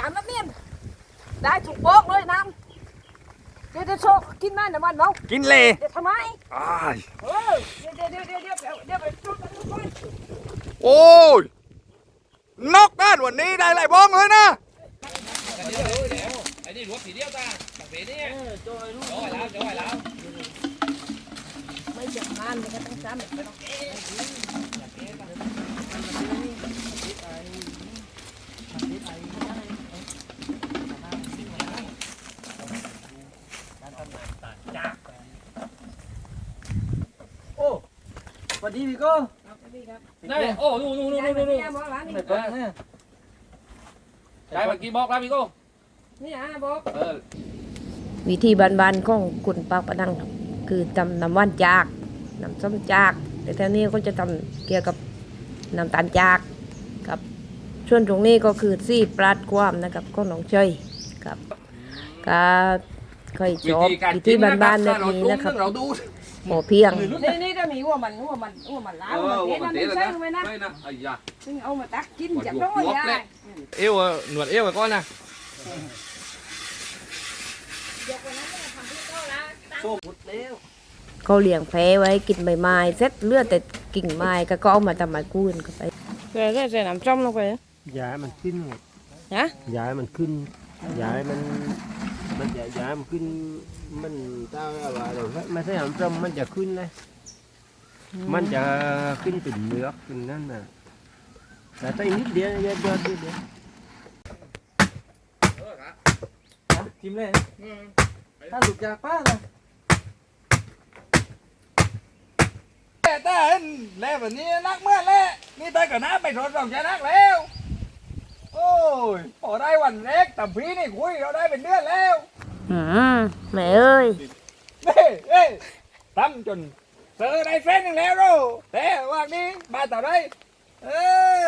น้ำน้ำเนี่ยได้ถูกโป๊กเลยน้ำเดี๋ยวเดี๋ยวโชว์กินไหมน้ำมันเนาะกินเลยเดี๋ยวทำไมอ้ายเออเดี๋ยวเดี๋ยวเดี๋ยวเดี๋ยวเดี๋ยวเดี๋ยวไปจุดกันทุกคนโอ้ยนกด้านวันนี้ได้หลายบ้องเลยนะไอ้นี่รวดสีเดียวตาตักเสียนี่โจ้ยแล้วโจ้ยแล้วไม่จับงานเลยก็ต้องซ้ำไปต้อง วัสดีพี่โก้นี่โอ้นู่นนู่นนู่นนู่นนู่นบอกร้านนี่ไม่เปิดเนี่ยได้เมื่อกี้บอกแล้วพี่โก้นี่อะบอกเออวิธีบานๆของคุณปากปะนังครับคือทำน้ำว่านจากน้ำส้มจาก แต่แถวนี้ก็จะทำเกี่ยวกับน้ำตาลจากกับส่วนตรงนี้ก็คือซี่ปลาดความนะครับก็น้องเชยครับก็ค่อยจบวิธีบานๆแบบนี้นะครับเราดู หมอเพียง นี่นี่จะมีหัวมันหัวมันหัวมันล้าวมันเทน้ำมันใส่ลงไปนะไม่นะไอ้ยาซึ่งเอามาตักกินจากร้อยยายเอวหนวดเอวก่อนนะโซ่หมดแล้วเขาเลี้ยงแพ้ไว้กินใบไม้เซ็ตเลือดแต่กิ่งไม้ก็ก็เอามาทำไม้กู้นเข้าไปใส่ใส่น้ำจ้อมลงไปย้ายมันขึ้นหมดฮะย้ายมันขึ้นย้ายมันมั นจะย้ายมันขึ้นมันถ้าว่าเราไม่ใช่หำจมมันจะขึ้นเลยมันจะขึ้นเป็นเนื้อเป็นนั่นน่ะแต่ถ้าอีกนิดเดียวยอดยอดนิดเดียวทิมเลยถ้าหลุดจากป้าเลยแต่แต่เห็นแล้วแบบนี้นักเมื่อแล้วนี่แต่กับน้าไปรถรองชนักแล้ว โอ้ยพอได้วันแรกแต่พี่นี่คุยเราได้เป็นเดือนแล้ว อืมแม่เอ้ยเฮ้เฮ้ทำจนเจอได้แฟนหนึ่งแล้วเราแต่ว่านี้มาต่อได้เอ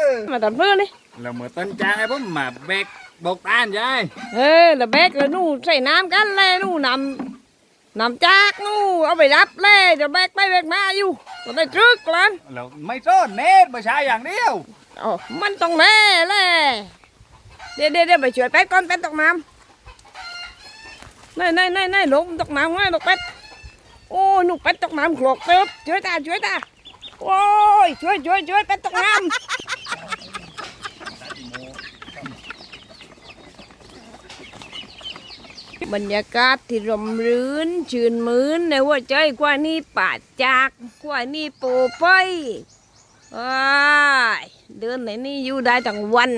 อมาตัดเพื่อนนี่เราเหมือนต้นจางไอ้ผมมาแบกบอกตานยาย เออแล้วแบกแล้ว นี่นี่นี่นี่ลงตกน้ำง่ายตกเป็ดโอ้หนูเป็ดตกน้ำโขลกเติบช่วยตาช่วยตาโอ้ยช่วยช่วยช่วยเป็ดตกน้ำบรรยากาศที่ร่มรื่นชื่นมื่นในหัวใจกว่านี่ป่าจากกว่านี่ปูไปว้าเดินไหนนี่อยู่ได้ตั้งวัน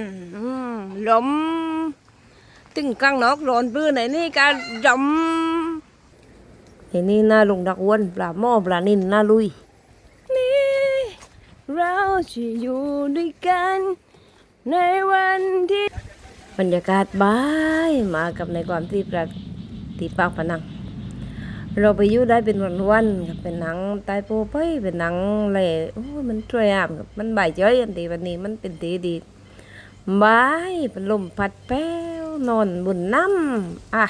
ลม ตึงกลางนอกร้อนปื้อไหนนี่ก็ลมไอ้นี่น่าลงดักอ้วนปลาหม้อปลานินน่าลุย นี่ เราจะอยู่ด้วยกัน ในวันที่ บรรยากาศบายมากับในความที่ประที่ปากพนังเราไปอยู่ได้เป็นวันๆครับเป็นหนังตายโปไปเป็นหนังอะไรโอ้ยมันช่วยอะครับมันบ่ายเจ้ยอันทีวันนี้มันเป็นทีดีบายเป็นลมพัดแป้ว นอนบุญน้ำอะ